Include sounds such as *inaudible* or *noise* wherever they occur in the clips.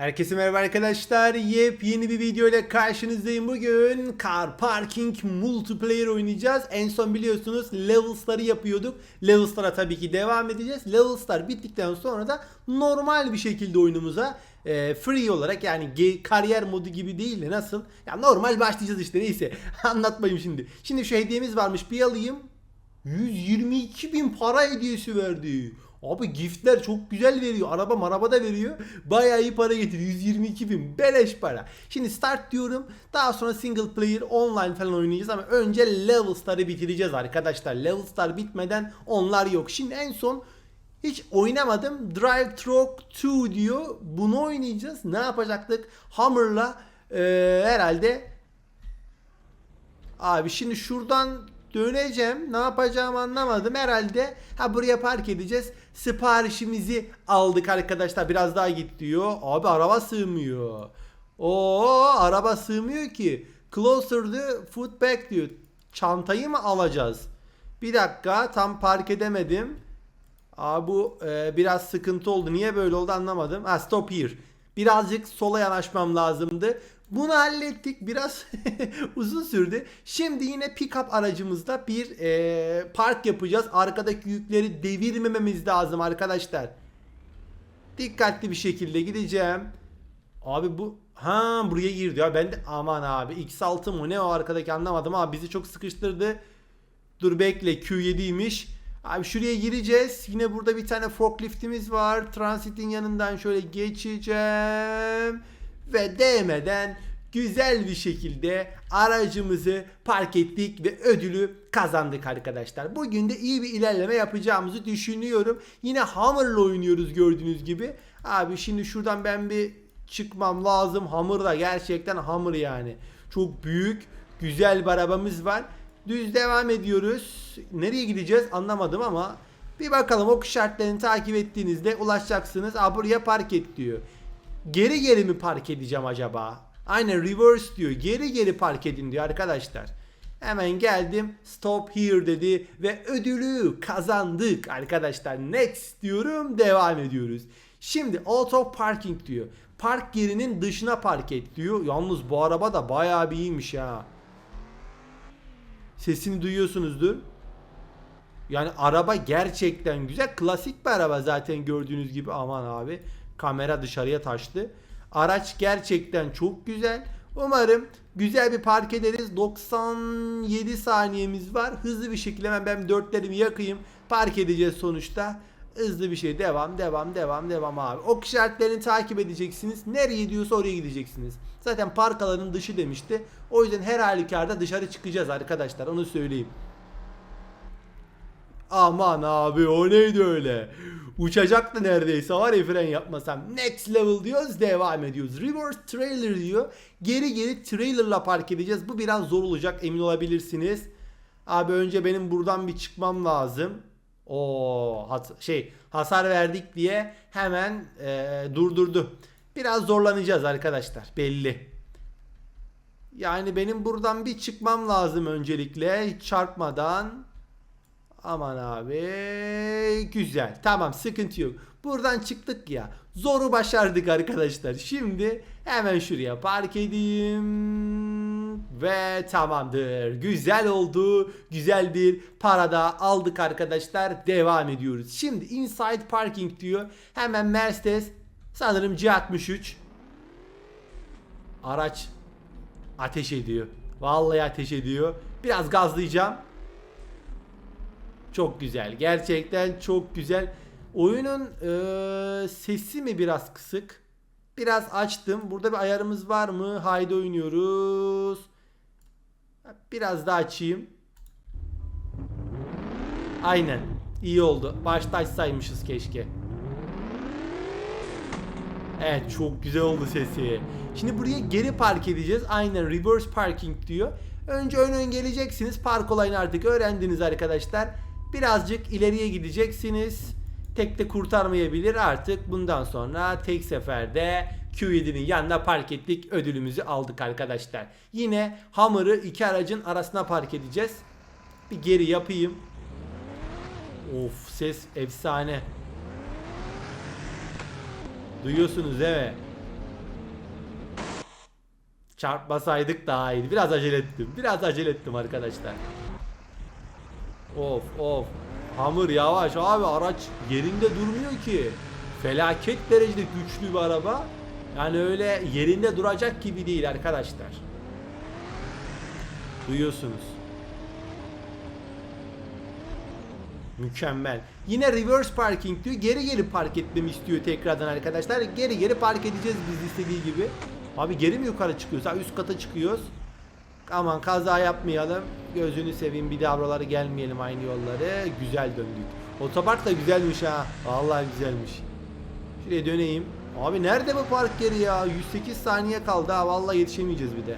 Herkese merhaba arkadaşlar. Yepyeni bir video ile karşınızdayım. Bugün Car Parking Multiplayer oynayacağız. En son biliyorsunuz Levels'ları yapıyorduk. Levels'lara tabii ki devam edeceğiz. Levels'lar bittikten sonra da normal bir şekilde oyunumuza e, free olarak yani kariyer modu gibi değil de nasıl? Ya normal başlayacağız işte neyse. *laughs* Anlatmayayım şimdi. Şimdi şu hediyemiz varmış bir alayım. 122 bin para hediyesi verdi. Abi giftler çok güzel veriyor. Araba maraba da veriyor. Bayağı iyi para getiriyor. 122 bin. Beleş para. Şimdi start diyorum. Daha sonra single player online falan oynayacağız ama önce levels'ları bitireceğiz arkadaşlar. Levels'lar bitmeden onlar yok. Şimdi en son hiç oynamadım. Drive Truck 2 diyor. Bunu oynayacağız. Ne yapacaktık? Hammer'la eee, herhalde Abi şimdi şuradan döneceğim. Ne yapacağımı anlamadım. Herhalde ha buraya park edeceğiz. Siparişimizi aldık arkadaşlar. Biraz daha git diyor. Abi araba sığmıyor. Oo araba sığmıyor ki. Closer the foot back diyor. Çantayı mı alacağız? Bir dakika tam park edemedim. Abi bu e, biraz sıkıntı oldu. Niye böyle oldu anlamadım. Ha stop here. Birazcık sola yanaşmam lazımdı. Bunu hallettik. Biraz *laughs* uzun sürdü. Şimdi yine pick-up aracımızla bir e, park yapacağız. Arkadaki yükleri devirmememiz lazım arkadaşlar. Dikkatli bir şekilde gideceğim. Abi bu ha buraya girdi ya. Ben de aman abi X6 mı ne o arkadaki anlamadım ama bizi çok sıkıştırdı. Dur bekle Q7'ymiş. Abi şuraya gireceğiz. Yine burada bir tane forkliftimiz var. Transit'in yanından şöyle geçeceğim. Ve değmeden güzel bir şekilde aracımızı park ettik ve ödülü kazandık arkadaşlar. Bugün de iyi bir ilerleme yapacağımızı düşünüyorum. Yine Hammer'la oynuyoruz gördüğünüz gibi. Abi şimdi şuradan ben bir çıkmam lazım. Hammer da gerçekten Hammer yani. Çok büyük, güzel bir arabamız var. Düz devam ediyoruz. Nereye gideceğiz anlamadım ama bir bakalım ok işaretlerini takip ettiğinizde ulaşacaksınız. Aa buraya park et diyor. Geri geri mi park edeceğim acaba? Aynen reverse diyor. Geri geri park edin diyor arkadaşlar. Hemen geldim. Stop here dedi ve ödülü kazandık arkadaşlar. Next diyorum. Devam ediyoruz. Şimdi auto parking diyor. Park yerinin dışına park et diyor. Yalnız bu araba da bayağı bir iyiymiş ha. Sesini duyuyorsunuzdur. Yani araba gerçekten güzel. Klasik bir araba zaten gördüğünüz gibi. Aman abi. Kamera dışarıya taştı. Araç gerçekten çok güzel. Umarım güzel bir park ederiz. 97 saniyemiz var. Hızlı bir şekilde hemen ben dörtlerimi yakayım. Park edeceğiz sonuçta. Hızlı bir şey. Devam, devam, devam, devam abi. Ok işaretlerini takip edeceksiniz. Nereye diyorsa oraya gideceksiniz. Zaten park alanının dışı demişti. O yüzden her halükarda dışarı çıkacağız arkadaşlar. Onu söyleyeyim. Aman abi o neydi öyle? Uçacaktı neredeyse var ya fren yapmasam. Next level diyoruz devam ediyoruz. Reverse trailer diyor. Geri geri trailerla park edeceğiz. Bu biraz zor olacak emin olabilirsiniz. Abi önce benim buradan bir çıkmam lazım. O şey hasar verdik diye hemen e, durdurdu. Biraz zorlanacağız arkadaşlar belli. Yani benim buradan bir çıkmam lazım öncelikle çarpmadan. Aman abi güzel tamam sıkıntı yok. Buradan çıktık ya zoru başardık arkadaşlar. Şimdi hemen şuraya park edeyim ve tamamdır. Güzel oldu. Güzel bir para da aldık arkadaşlar. Devam ediyoruz. Şimdi inside parking diyor. Hemen Mercedes sanırım C63 araç ateş ediyor. Vallahi ateş ediyor. Biraz gazlayacağım. Çok güzel. Gerçekten çok güzel. Oyunun eee, sesi mi biraz kısık? Biraz açtım. Burada bir ayarımız var mı? Haydi oynuyoruz. Biraz daha açayım. Aynen. İyi oldu. Başta açsaymışız keşke. Evet çok güzel oldu sesi. Şimdi buraya geri park edeceğiz. Aynen reverse parking diyor. Önce ön ön geleceksiniz. Park olayını artık öğrendiniz arkadaşlar. Birazcık ileriye gideceksiniz. Tek de kurtarmayabilir artık. Bundan sonra tek seferde Q7'nin yanına park ettik. Ödülümüzü aldık arkadaşlar. Yine Hammer'ı iki aracın arasına park edeceğiz. Bir geri yapayım. Of ses efsane. Duyuyorsunuz değil mi? Çarpmasaydık daha iyiydi. Biraz acele ettim. Biraz acele ettim arkadaşlar. Of of. Hamur yavaş abi araç yerinde durmuyor ki. Felaket derecede güçlü bir araba. Yani öyle yerinde duracak gibi değil arkadaşlar. Duyuyorsunuz. Mükemmel. Yine reverse parking diyor. Geri geri park etmemi istiyor tekrardan arkadaşlar. Geri geri park edeceğiz biz istediği gibi. Abi geri mi yukarı çıkıyoruz? Ha üst kata çıkıyoruz. Aman kaza yapmayalım. Gözünü seveyim bir daha buraları gelmeyelim aynı yolları. Güzel döndük. Otopark da güzelmiş ha. Vallahi güzelmiş. Şuraya döneyim. Abi nerede bu park yeri ya? 108 saniye kaldı ha. Vallahi yetişemeyeceğiz bir de.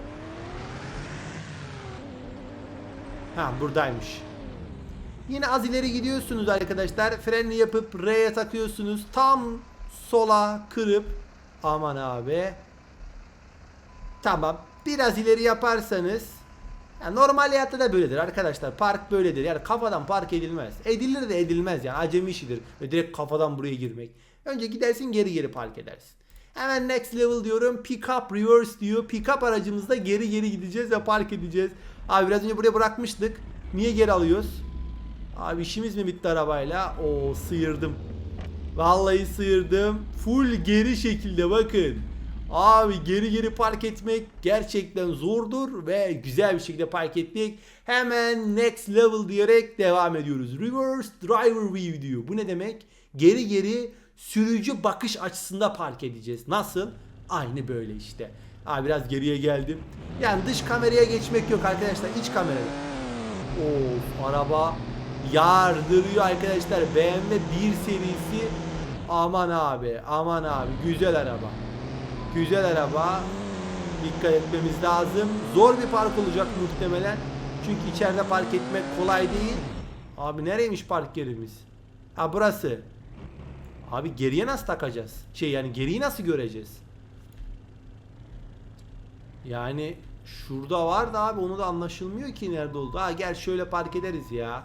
Ha buradaymış. Yine az ileri gidiyorsunuz arkadaşlar. Frenini yapıp R'ye takıyorsunuz. Tam sola kırıp aman abi. Tamam. Biraz ileri yaparsanız ya normal hayatta da böyledir arkadaşlar. Park böyledir. Yani kafadan park edilmez. Edilir de edilmez yani. Acemi işidir. Ve direkt kafadan buraya girmek. Önce gidersin geri geri park edersin. Hemen next level diyorum. Pick up reverse diyor. Pick up aracımızda geri geri gideceğiz ve park edeceğiz. Abi biraz önce buraya bırakmıştık. Niye geri alıyoruz? Abi işimiz mi bitti arabayla? Oo sıyırdım. Vallahi sıyırdım. Full geri şekilde bakın. Abi geri geri park etmek gerçekten zordur ve güzel bir şekilde park ettik. Hemen next level diyerek devam ediyoruz. Reverse driver view diyor. Bu ne demek? Geri geri sürücü bakış açısında park edeceğiz. Nasıl? Aynı böyle işte. Abi biraz geriye geldim. Yani dış kameraya geçmek yok arkadaşlar. iç kamerada. Of araba yardırıyor arkadaşlar. BMW 1 serisi. Aman abi, aman abi. Güzel araba. Güzel araba. Dikkat etmemiz lazım. Zor bir park olacak muhtemelen. Çünkü içeride park etmek kolay değil. Abi nereymiş park yerimiz? Ha burası. Abi geriye nasıl takacağız? Şey yani geriyi nasıl göreceğiz? Yani şurada var da abi onu da anlaşılmıyor ki nerede oldu. Ha gel şöyle park ederiz ya.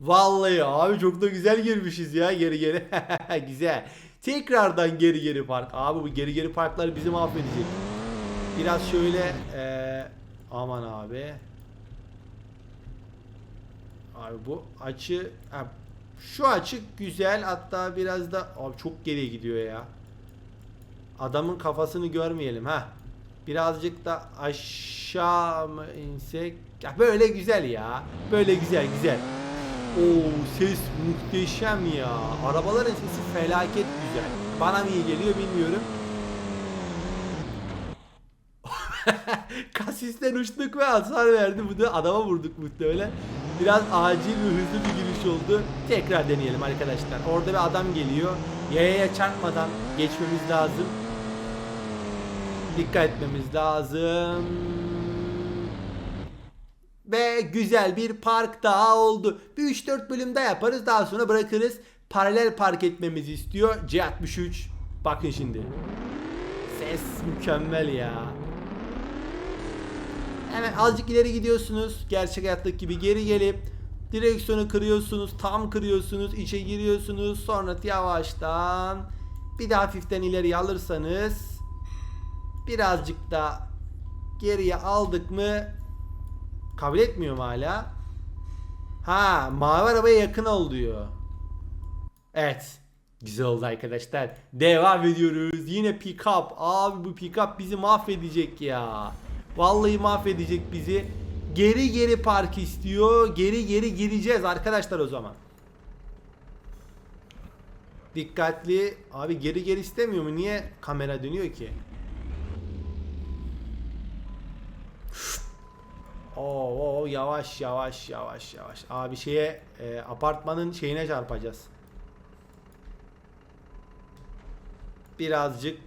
Vallahi abi çok da güzel girmişiz ya geri geri. *laughs* güzel. Tekrardan geri geri park. Abi bu geri geri parklar bizi mahvedecek. Biraz şöyle eee, aman abi. Abi bu açı şu açık güzel hatta biraz da abi çok geriye gidiyor ya. Adamın kafasını görmeyelim ha. Birazcık da aşağı mı insek? Ya böyle güzel ya. Böyle güzel güzel. Oo ses muhteşem ya. Arabaların sesi felaket güzel. Bana mı iyi geliyor bilmiyorum. *laughs* Kasisten uçtuk ve hasar verdi. Bu da adama vurduk muhtemelen. Biraz acil ve hızlı bir giriş oldu. Tekrar deneyelim arkadaşlar. Orada bir adam geliyor. Yayaya çarpmadan geçmemiz lazım. Dikkat etmemiz lazım. Ve güzel bir park daha oldu. Bir 3-4 bölüm daha yaparız. Daha sonra bırakırız. Paralel park etmemizi istiyor. C63. Bakın şimdi. Ses mükemmel ya. Hemen azıcık ileri gidiyorsunuz. Gerçek hayattaki gibi geri gelip direksiyonu kırıyorsunuz. Tam kırıyorsunuz. içe giriyorsunuz. Sonra yavaştan bir de hafiften ileriye alırsanız birazcık da geriye aldık mı kabul etmiyorum hala. Ha mavi arabaya yakın ol diyor. Evet. Güzel oldu arkadaşlar. Devam ediyoruz. Yine pick up. Abi bu pick up bizi mahvedecek ya. Vallahi mahvedecek bizi. Geri geri park istiyor. Geri geri gireceğiz arkadaşlar o zaman. Dikkatli. Abi geri geri istemiyor mu? Niye kamera dönüyor ki? Oo, oo, yavaş yavaş yavaş yavaş. Abi şeye e, apartmanın şeyine çarpacağız. Birazcık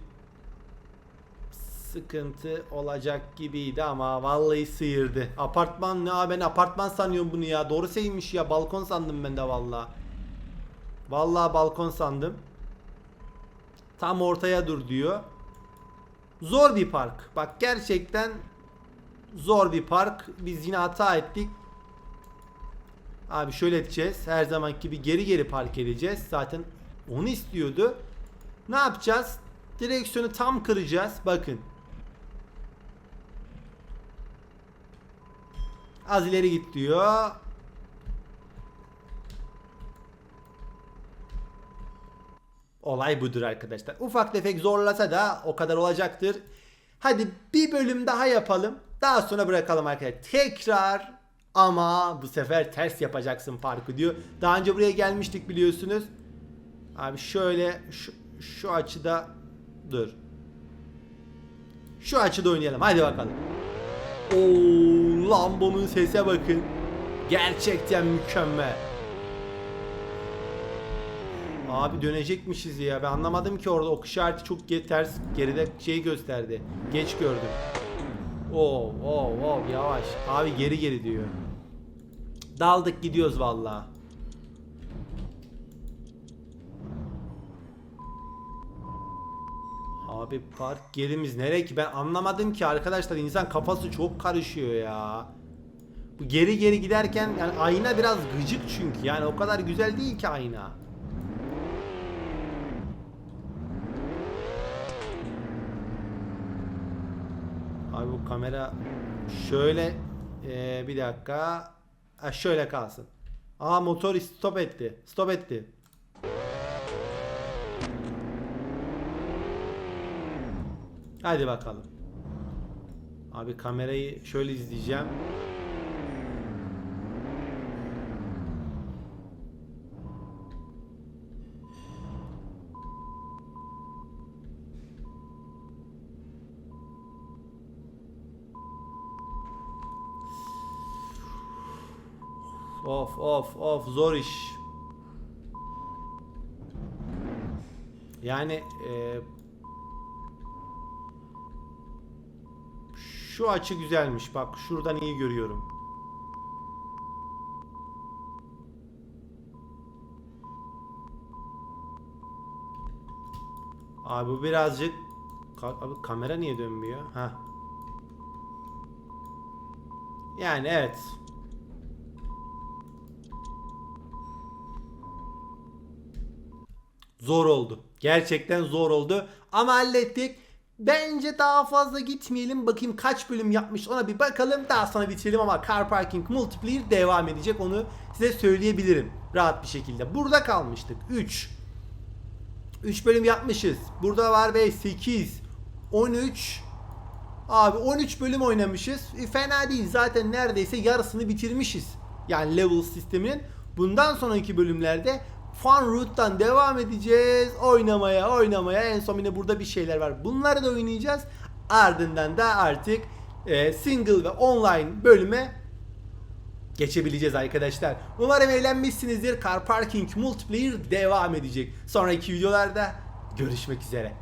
sıkıntı olacak gibiydi ama vallahi sıyırdı. Apartman ne abi ben apartman sanıyorum bunu ya. Doğru şeymiş ya balkon sandım ben de vallahi. Vallahi balkon sandım. Tam ortaya dur diyor. Zor bir park. Bak gerçekten Zor bir park. Biz yine hata ettik. Abi şöyle edeceğiz. Her zamanki gibi geri geri park edeceğiz. Zaten onu istiyordu. Ne yapacağız? Direksiyonu tam kıracağız. Bakın. Az ileri git diyor. Olay budur arkadaşlar. Ufak tefek zorlasa da o kadar olacaktır. Hadi bir bölüm daha yapalım. Daha sonra bırakalım arkadaşlar. Tekrar ama bu sefer ters yapacaksın parkı diyor. Daha önce buraya gelmiştik biliyorsunuz. Abi şöyle şu, şu açıda dur. Şu açıda oynayalım. Hadi bakalım. Oo, Lambo'nun sese bakın. Gerçekten mükemmel. Abi dönecekmişiz ya. Ben anlamadım ki orada ok işareti çok ters geride şey gösterdi. Geç gördüm. Oo, oo, oo yavaş. Abi geri geri diyor. Daldık gidiyoruz vallahi. Abi park gerimiz nereye ki ben anlamadım ki arkadaşlar insan kafası çok karışıyor ya. Bu geri geri giderken yani ayna biraz gıcık çünkü yani o kadar güzel değil ki ayna. Abi bu kamera şöyle eee, bir dakika ha, şöyle kalsın. Aa motor stop etti. Stop etti. Hadi bakalım. Abi kamerayı şöyle izleyeceğim. Of of zor iş. Yani e, şu açı güzelmiş. Bak şuradan iyi görüyorum. Abi bu birazcık Ka- abi kamera niye dönmüyor? Ha. Yani evet. Zor oldu. Gerçekten zor oldu. Ama hallettik. Bence daha fazla gitmeyelim. Bakayım kaç bölüm yapmış ona bir bakalım. Daha sonra bitirelim ama Car Parking Multiplayer devam edecek. Onu size söyleyebilirim. Rahat bir şekilde. Burada kalmıştık. 3. 3 bölüm yapmışız. Burada var 5, 8, 13. Abi 13 bölüm oynamışız. E, fena değil. Zaten neredeyse yarısını bitirmişiz. Yani level sisteminin. Bundan sonraki bölümlerde Fun Route'dan devam edeceğiz. Oynamaya, oynamaya. En son yine burada bir şeyler var. Bunları da oynayacağız. Ardından da artık e, single ve online bölüme geçebileceğiz arkadaşlar. Umarım eğlenmişsinizdir. Car Parking Multiplayer devam edecek. Sonraki videolarda görüşmek üzere.